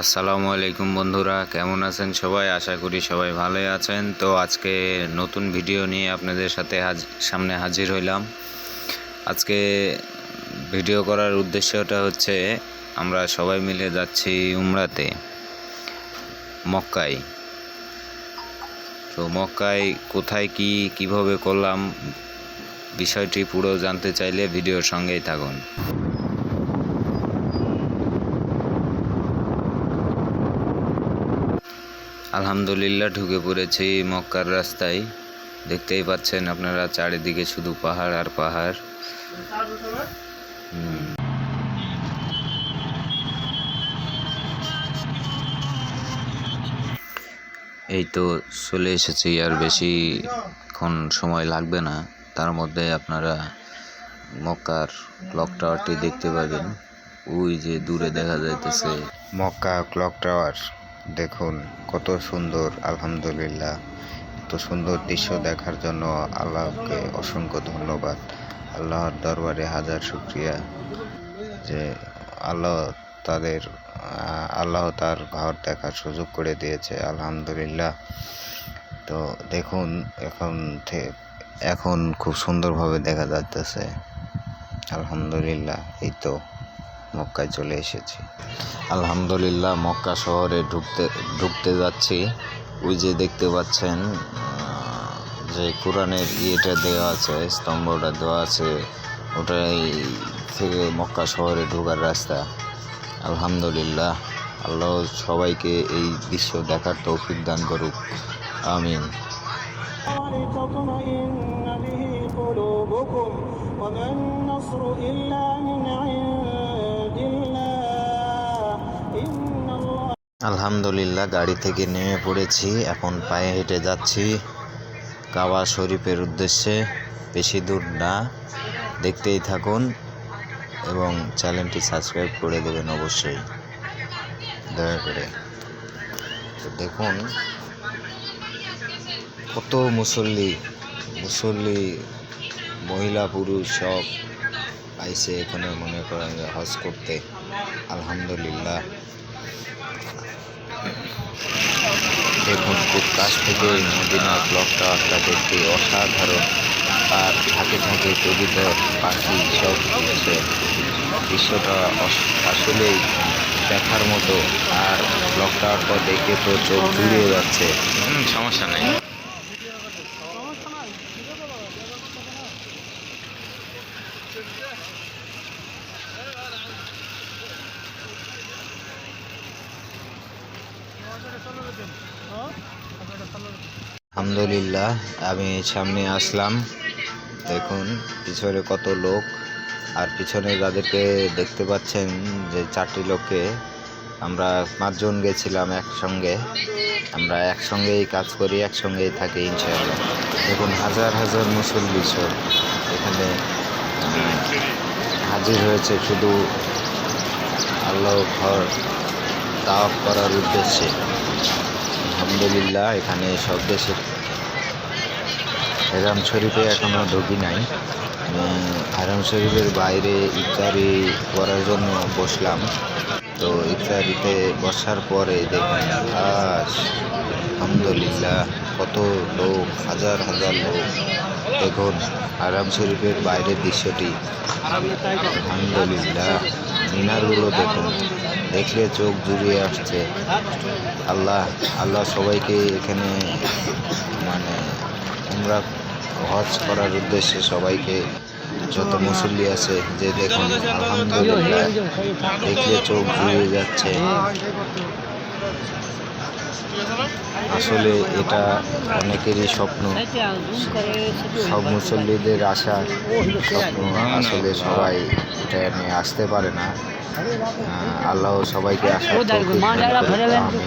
আসসালামু আলাইকুম বন্ধুরা, কেমন আছেন সবাই? আশা করি সবাই ভালোই আছেন। তো আজকে নতুন ভিডিও নিয়ে আপনাদের সাথে সামনে হাজির হইলাম। আজকে ভিডিও করার উদ্দেশ্যটা হচ্ছে, আমরা সবাই মিলে যাচ্ছি উমরাতে, মক্কায়। তো মক্কায় কোথায় কি, কীভাবে করলাম, বিষয়টি পুরো জানতে চাইলে ভিডিওর সঙ্গেই থাকুন। আলহামদুলিল্লাহ, ঢুকে পড়েছি মক্কার রাস্তায়। দেখতেই পাচ্ছেন আপনারা চারিদিকে শুধু পাহাড় আর পাহাড়। এই তো চলে এসেছি, আর বেশিক্ষণ সময় লাগবে না। তার মধ্যে আপনারা মক্কার ক্লক টাওয়ারটি দেখতে পাবেন। ওই যে দূরে দেখা যাইতেছে। মক্কা ক্লক টাওয়ার দেখুন, কত সুন্দর, আলহামদুলিল্লাহ। এত সুন্দর দৃশ্য দেখার জন্য আল্লাহকে অসংখ্য ধন্যবাদ। আল্লাহর দরবারে হাজার শুক্রিয়া যে আল্লাহ তাদের, আল্লাহ তার ঘর দেখার সুযোগ করে দিয়েছে, আলহামদুলিল্লাহ। তো দেখুন, এখন এখন খুব সুন্দরভাবে দেখা যাচ্ছে আলহামদুলিল্লাহ, এই তো। মক্কায় চলে এসেছি আলহামদুলিল্লাহ মক্কা শহরে ঢুকতে ঢুকতে যাচ্ছি ওই যে দেখতে পাচ্ছেন আহ, যে কোরআনের ইয়েটা দেওয়া আছে স্তম্ভটা দেওয়া আছে ওটাই থেকে মক্কা শহরে ঢোকার রাস্তা আলহামদুলিল্লাহ আল্লাহ সবাইকে এই দৃশ্য দেখার তৌফিক দান করুক আমিন ولتطمئن به قلوبكم وما النصر إلا من عند আলহামদুলিল্লাহ, গাড়ি থেকে নেমে পড়েছি। এখন পায়ে হেঁটে যাচ্ছি কাবা শরীফের উদ্দেশ্যে। বেশি দূর না, দেখতেই থাকুন এবং চ্যানেলটি সাবস্ক্রাইব করে দেবেন অবশ্যই। দয়া করে। দেখুন, কত মুসল্লি মুসল্লি, মহিলা, পুরুষ সব আইসে এখানে মনে করেন হজ করতে। আলহামদুলিল্লাহ। দেখুন খুব কাছ থেকে মদিনা ব্লকটা দেখতে অসাধারণ আর থাকে থাকে কবিতর পাখি সব কিছু দৃশ্যটা আসলেই দেখার মতো। আর ব্লকটা দেখে তো চোখ জুড়িয়ে যাচ্ছে। সমস্যা নেই। আলহামদুলিল্লাহ, আমি সামনে আসলাম। দেখুন, পিছনে কত লোক, আর পিছনে যাদেরকে দেখতে পাচ্ছেন যে চারটি লোককে, আমরা পাঁচজন গেছিলাম একসঙ্গে। আমরা একসঙ্গেই কাজ করি, একসঙ্গেই থাকি, ইনশাআল্লাহ। দেখুন, হাজার হাজার মুসল্লি সব এখানে হাজির হয়েছে শুধু আল্লাহ ঘর তাওয়াফ করার উদ্দেশ্যে। আলহামদুলিল্লাহ এখানে সব দেশের হেরাম শরীফে এখনও ঢুকি নাই। উম, হারাম শরীফের বাইরে ইফতারি করার জন্য বসলাম। তো ইফতারিতে বসার পরে দেখুন আজ আলহামদুলিল্লাহ কত লোক হাজার হাজার লোক। দেখুন হারাম শরীফের বাইরের দৃশ্যটি। আলহামদুলিল্লাহ। মিনারগুলো দেখুন। দেখলে চোখ জুড়িয়ে আসছে। আল্লাহ আল্লাহ সবাইকে এখানে মানে আমরা হজ করার উদ্দেশ্যে সবাইকে যত মুসল্লি আছে, যে দেখুন, আলহামদুলিল্লাহ, দেখলে চোখ জুড়িয়ে যাচ্ছে। আসলে এটা অনেকেরই স্বপ্ন। সব মুসল্লিদের আশা, স্বপ্ন আসলে সবাই এটা নিয়ে আসতে পারে না। আল্লাহ সবাইকে আশা আমি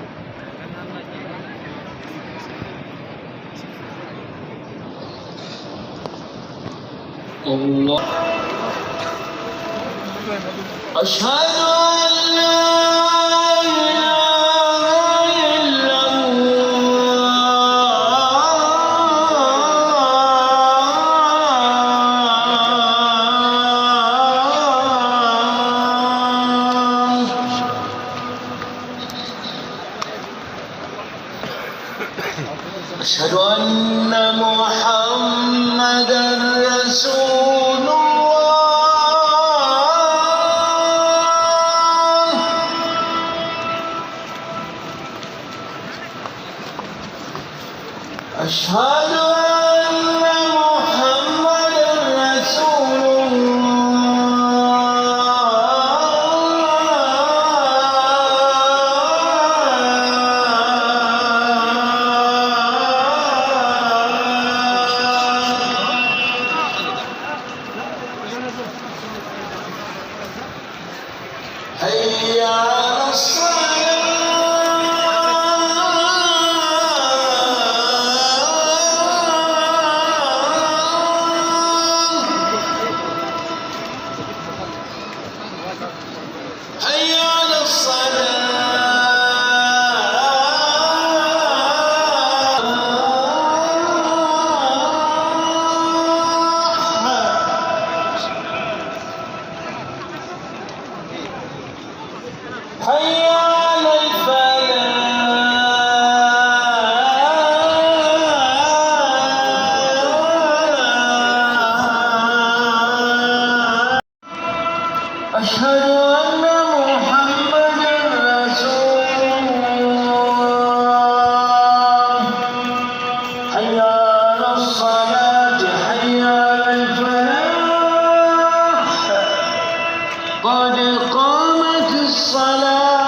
الله أشهد أن لا সাল قد قامت الصلاة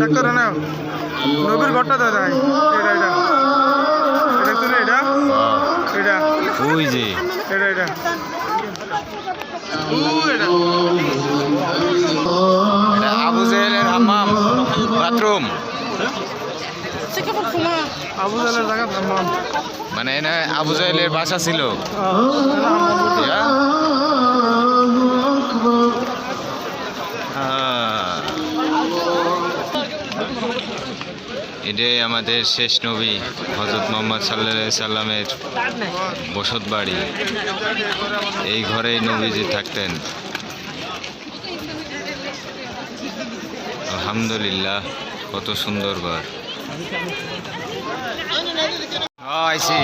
ডাক্তার না নবীর ঘরটা দাদা এটা এটা। এটা তুলে এটা। এটা। ওই যে। এটা এটা। আবু জেহেলের বাথরুম। মানে আবু জেহেলের বাসা ছিল। এটাই আমাদের শেষ নবী হজরত মোহাম্মদ সাল্লা সাল্লামের বসত বাড়ি। এই ঘরেই নবীজি থাকতেন। আলহামদুলিল্লাহ কত সুন্দর ঘর। হ্যাঁ, আইসি।